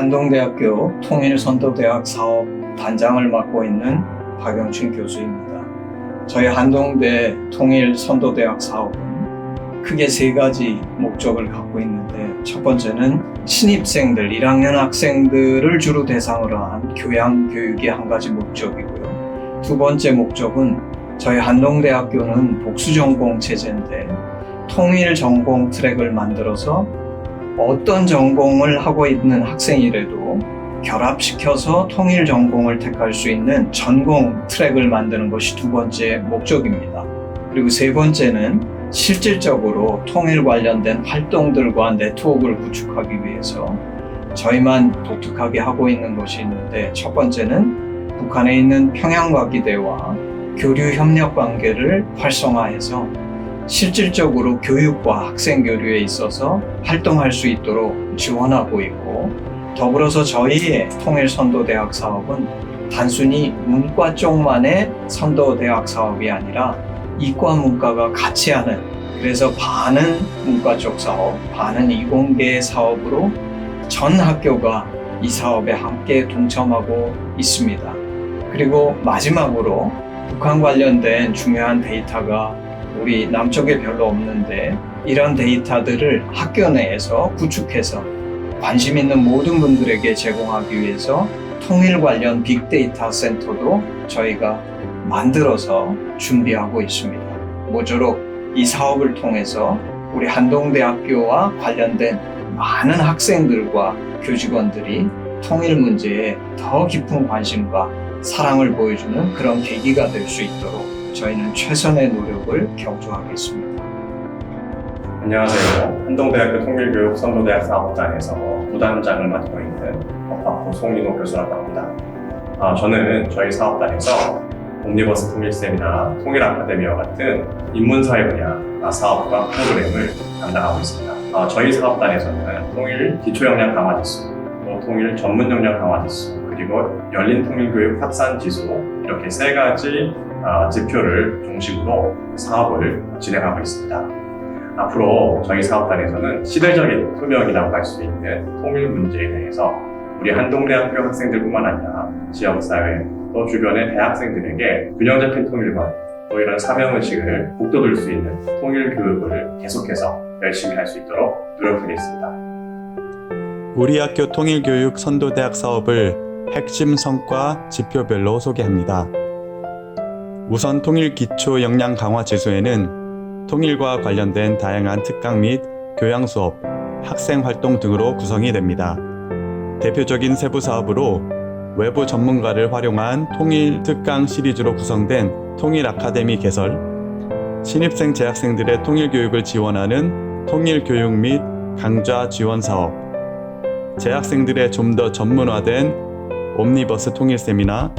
한동대학교 통일선도대학 사업 단장을 맡고 있는 박영춘 교수입니다. 저희 한동대 통일선도대학 사업은 크게 세 가지 목적을 갖고 있는데 첫 번째는 신입생들, 1학년 학생들을 주로 대상으로 한 교양 교육이 한 가지 목적이고요. 두 번째 목적은 저희 한동대학교는 복수 전공 체제인데 통일 전공 트랙을 만들어서 어떤 전공을 하고 있는 학생이라도 결합시켜서 통일 전공을 택할 수 있는 전공 트랙을 만드는 것이 두 번째 목적입니다. 그리고 세 번째는 실질적으로 통일 관련된 활동들과 네트워크를 구축하기 위해서 저희만 독특하게 하고 있는 것이 있는데 첫 번째는 북한에 있는 평양과기대와 교류 협력 관계를 활성화해서 실질적으로 교육과 학생 교류에 있어서 활동할 수 있도록 지원하고 있고 더불어서 저희의 통일 선도 대학 사업은 단순히 문과 쪽만의 선도 대학 사업이 아니라 이과 문과가 같이 하는 그래서 반은 문과 쪽 사업, 반은 이공계 사업으로 전 학교가 이 사업에 함께 동참하고 있습니다. 그리고 마지막으로 북한 관련된 중요한 데이터가 우리 남쪽에 별로 없는데 이런 데이터들을 학교 내에서 구축해서 관심 있는 모든 분들에게 제공하기 위해서 통일 관련 빅데이터 센터도 저희가 만들어서 준비하고 있습니다. 모쪼록 이 사업을 통해서 우리 한동대학교와 관련된 많은 학생들과 교직원들이 통일 문제에 더 깊은 관심과 사랑을 보여주는 그런 계기가 될 수 있도록 저희는 최선의 노력을 경주하겠습니다. 안녕하세요. 한동대학교 통일교육 선도대학 사업단에서 부단장을 맡고 있는 법학부 송민호 교수라고 합니다. 아, 저는 저희 사업단에서 옴니버스 통일 세미나, 통일 아카데미와 같은 인문사회 분야 아, 사업과 프로그램을 담당하고 있습니다. 아, 저희 사업단에서는 통일 기초역량 강화 지수, 또 통일 전문 역량 강화 지수, 그리고 열린 통일교육 확산 지수 이렇게 세 가지 아, 지표를 중심으로 사업을 진행하고 있습니다. 앞으로 저희 사업단에서는 시대적인 투명이라고 할 수 있는 통일 문제에 대해서 우리 한동대학교 학생들뿐만 아니라 지역사회 또 주변의 대학생들에게 균형 잡힌 통일과 또 이런 사명의식을 북돋을 수 있는 통일 교육을 계속해서 열심히 할 수 있도록 노력하겠습니다. 우리 학교 통일교육 선도대학 사업을 핵심 성과 지표별로 소개합니다. 우선 통일 기초 역량 강화 지수에는 통일과 관련된 다양한 특강 및 교양 수업, 학생 활동 등으로 구성이 됩니다. 대표적인 세부 사업으로 외부 전문가를 활용한 통일 특강 시리즈로 구성된 통일 아카데미 개설, 신입생 재학생들의 통일 교육을 지원하는 통일 교육 및 강좌 지원 사업, 재학생들의 좀 더 전문화된 옴니버스 통일 세미나,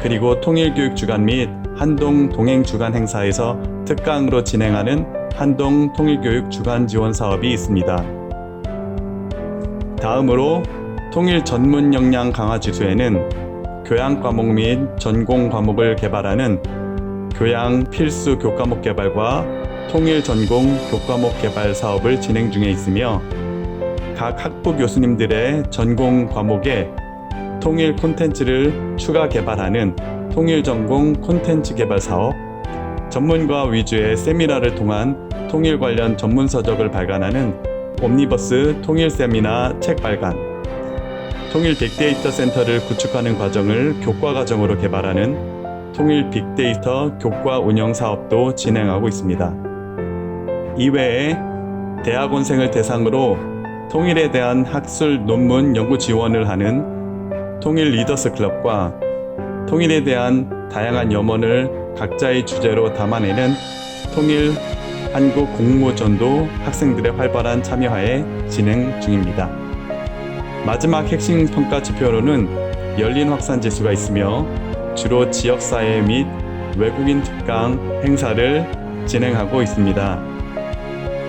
그리고 통일 교육 주간 및 한동 동행 주간 행사에서 특강으로 진행하는 한동 통일교육 주간 지원 사업이 있습니다. 다음으로 통일 전문 역량 강화 지수에는 교양 과목 및 전공 과목을 개발하는 교양 필수 교과목 개발과 통일 전공 교과목 개발 사업을 진행 중에 있으며 각 학부 교수님들의 전공 과목에 통일 콘텐츠를 추가 개발하는 통일 전공 콘텐츠 개발 사업, 전문가 위주의 세미나를 통한 통일 관련 전문 서적을 발간하는 옴니버스 통일 세미나 책 발간, 통일 빅데이터 센터를 구축하는 과정을 교과 과정으로 개발하는 통일 빅데이터 교과 운영 사업도 진행하고 있습니다. 이외에 대학원생을 대상으로 통일에 대한 학술 논문 연구 지원을 하는 통일 리더스 클럽과 통일에 대한 다양한 염원을 각자의 주제로 담아내는 통일 한국 공모전도 학생들의 활발한 참여하에 진행 중입니다. 마지막 핵심 평가 지표로는 열린 확산 지수가 있으며 주로 지역사회 및 외국인 특강 행사를 진행하고 있습니다.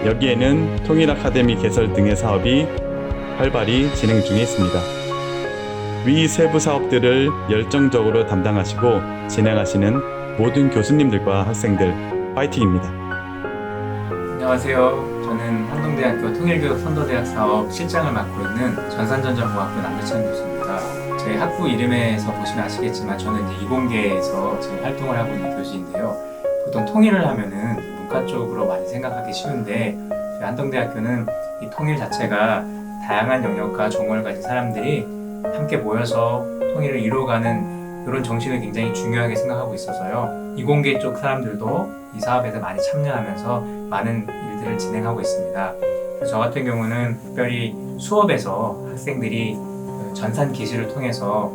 여기에는 통일 아카데미 개설 등의 사업이 활발히 진행 중에 있습니다. 위 세부 사업들을 열정적으로 담당하시고 진행하시는 모든 교수님들과 학생들 파이팅입니다. 안녕하세요. 저는 한동대학교 통일교육 선도대학 사업 실장을 맡고 있는 전산전자공학부 남대천 교수입니다. 저희 학부 이름에서 보시면 아시겠지만 저는 이제 이공계에서 지금 활동을 하고 있는 교수인데요. 보통 통일을 하면은 문과 쪽으로 많이 생각하기 쉬운데 한동대학교는 이 통일 자체가 다양한 영역과 전공을 가진 사람들이 함께 모여서 통일을 이루어가는 이런 정신을 굉장히 중요하게 생각하고 있어서요. 이공계 쪽 사람들도 이 사업에 서 많이 참여하면서 많은 일들을 진행하고 있습니다. 저 같은 경우는 특별히 수업에서 학생들이 그 전산 기술을 통해서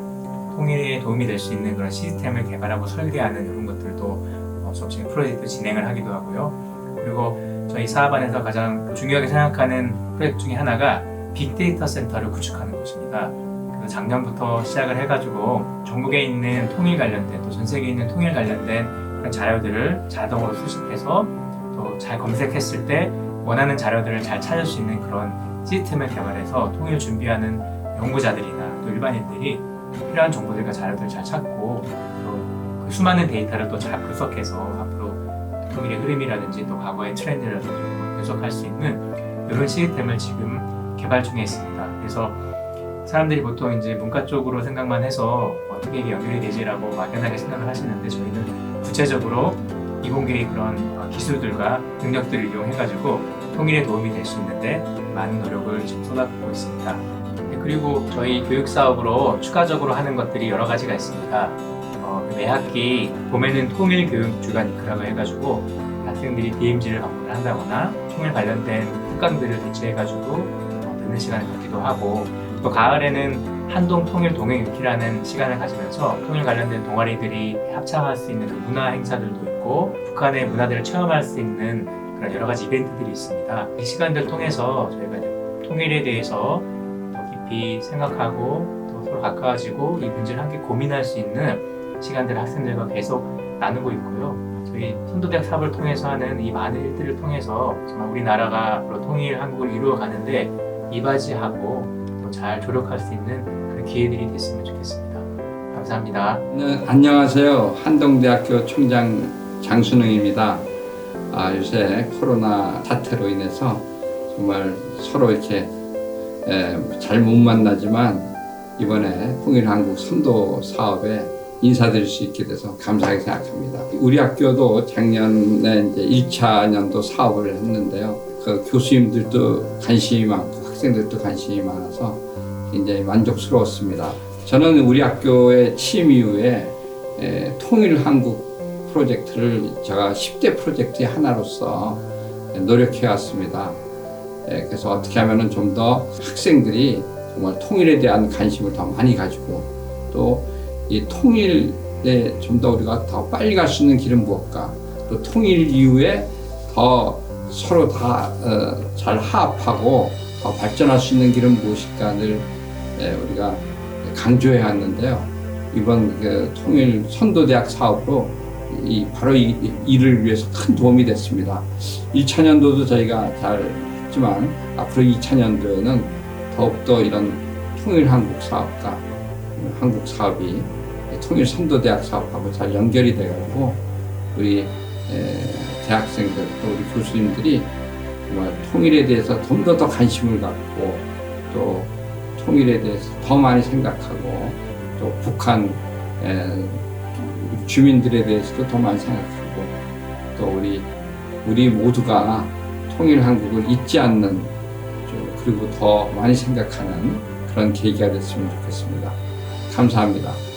통일에 도움이 될 수 있는 그런 시스템을 개발하고 설계하는 이런 것들도 어, 수업 중에 프로젝트 진행을 하기도 하고요. 그리고 저희 사업 안에서 가장 중요하게 생각하는 프로젝트 중에 하나가 빅데이터 센터를 구축하는 것입니다. 그래서 작년부터 시작을 해가지고 전국에 있는 통일 관련된 또 전 세계에 있는 통일 관련된 그런 자료들을 자동으로 수집해서 또 잘 검색했을 때 원하는 자료들을 잘 찾을 수 있는 그런 시스템을 개발해서 통일 준비하는 연구자들이나 또 일반인들이 필요한 정보들과 자료들을 잘 찾고 또 그 수많은 데이터를 또 잘 분석해서 앞으로 통일의 흐름이라든지 또 과거의 트렌드라든지 분석할 수 있는 이런 시스템을 지금 개발 중에 있습니다. 그래서 사람들이 보통 이제 문과 쪽으로 생각만 해서 어떻게 이게 연결이 되지라고 막연하게 생각을 하시는데 저희는 구체적으로 이공계의 그런 어, 기술들과 능력들을 이용해가지고 통일에 도움이 될 수 있는데 많은 노력을 지금 쏟아붓고 있습니다. 네, 그리고 저희 교육 사업으로 추가적으로 하는 것들이 여러 가지가 있습니다. 어, 매 학기 봄에는 통일 교육 주간 이크라고 해가지고 학생들이 DMZ를 방문을 한다거나 통일 관련된 특강들을 개최해가지고 어, 듣는 시간을 갖기도 하고 또 가을에는 한동 통일 동행 위키라는 시간을 가지면서 통일 관련된 동아리들이 합창할 수 있는 그 문화 행사들도 있고 북한의 문화들을 체험할 수 있는 그런 여러 가지 이벤트들이 있습니다. 이 시간들 통해서 저희가 통일에 대해서 더 깊이 생각하고 또 서로 가까워지고 이 문제를 함께 고민할 수 있는 시간들을 학생들과 계속 나누고 있고요. 저희 선도대학 사업을 통해서 하는 이 많은 일들을 통해서 정말 우리나라가 앞으로 통일 한국을 이루어 가는데 이바지하고 또 잘 조력할 수 있는 그런 기회들이 됐으면 좋겠습니다. 감사합니다. 네, 안녕하세요. 한동대학교 총장 장순웅입니다. 아, 요새 코로나 사태로 인해서 정말 서로 이렇게 잘 못 만나지만 이번에 통일한국 선도 사업에 인사드릴 수 있게 돼서 감사하게 생각합니다. 우리 학교도 작년에 이제 1차 년도 사업을 했는데요. 그 교수님들도 관심이 많고 학생들도 관심이 많아서 굉장히 만족스러웠습니다. 저는 우리 학교의 취임 이후에 에, 통일 한국 프로젝트를 제가 10대 프로젝트의 하나로서 노력해 왔습니다. 에, 그래서 어떻게 하면 좀 더 학생들이 정말 통일에 대한 관심을 더 많이 가지고 또 이 통일에 좀 더 우리가 더 빨리 갈 수 있는 길은 무엇까 또 통일 이후에 더 서로 다잘 화합하고 더 발전할 수 있는 길은 무엇일까를 에, 우리가 강조해 왔는데요. 이번 그 통일 선도대학 사업으로 이 바로 이 일을 위해서 큰 도움이 됐습니다. 1차년도도 저희가 잘 했지만 앞으로 2차년도에는 더욱더 이런 통일 한국 사업과 한국 사업이 통일 선도대학 사업하고 잘 연결이 돼가지고 우리 에, 대학생들 또 우리 교수님들이 통일에 대해서 좀 더 더 관심을 갖고 또 통일에 대해서 더 많이 생각하고 또 북한 에, 주민들에 대해서도 더 많이 생각하고 또 우리 우리 모두가 통일 한국을 잊지 않는 그리고 더 많이 생각하는 그런 계기가 됐으면 좋겠습니다. 감사합니다.